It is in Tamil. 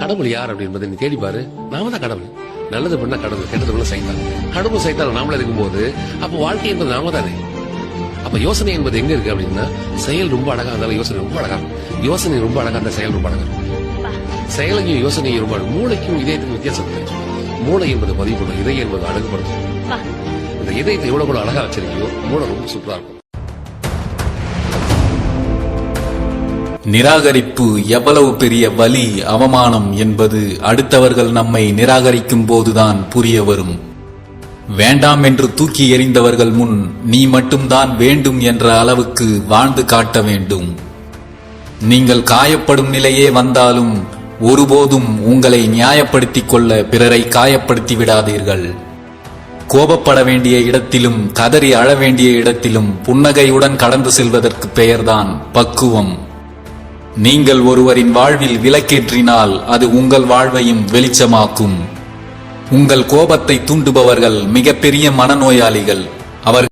கடவுள் யார் அப்படின்றத நீ தேடி பாரு. நாம தான் கடவுள். நல்லது பண்ணா கடவுள் கெட்டது பண்ணா சைத்தான். கடவுள் சைத்தான் நாமளே இருக்கும்போது அப்ப வாழ்க்கை என்பது நாம தானே. அப்ப யோசனை என்பது எங்க இருக்கு அப்படின்னா செயல் ரொம்ப அழகா இருந்தாலும் யோசனை ரொம்ப அழகா. யோசனை ரொம்ப அழகா இருந்தா செயல் ரொம்ப அழகா. செயலையும் யோசனையும் ரொம்ப. மூளைக்கும் இதயத்துக்கும் வித்தியாசம் மூளை என்பது பதிவு பண்ணும் இதயம் என்பது அழகுபடுத்தும். இந்த இதயத்தை எவ்வளவு அழகா வச்சிருக்கியோ மூளை ரொம்ப சூப்பரா இருக்கும். நிராகரிப்பு எவ்வளவு பெரிய வலி அவமானம் என்பது அடுத்தவர்கள் நம்மை நிராகரிக்கும் போதுதான் புரிய வரும். வேண்டாம் என்று தூக்கி எறிந்தவர்கள் முன் நீ மட்டும்தான் வேண்டும் என்ற அளவுக்கு வாழ்ந்து காட்ட வேண்டும். நீங்கள் காயப்படும் நிலையே வந்தாலும் ஒருபோதும் உங்களை நியாயப்படுத்திக் கொள்ள பிறரை காயப்படுத்தி விடாதீர்கள். கோபப்பட வேண்டிய இடத்திலும் கதறி அழ வேண்டிய இடத்திலும் புன்னகையுடன் கடந்து செல்வதற்கு பெயர்தான் பக்குவம். நீங்கள் ஒருவரின் வாழ்வில் விலக்கேற்றினால் அது உங்கள் வாழ்வையும் வெளிச்சமாக்கும். உங்கள் கோபத்தை தூண்டுபவர்கள் மிகப்பெரிய மனநோயாளிகள். அவர்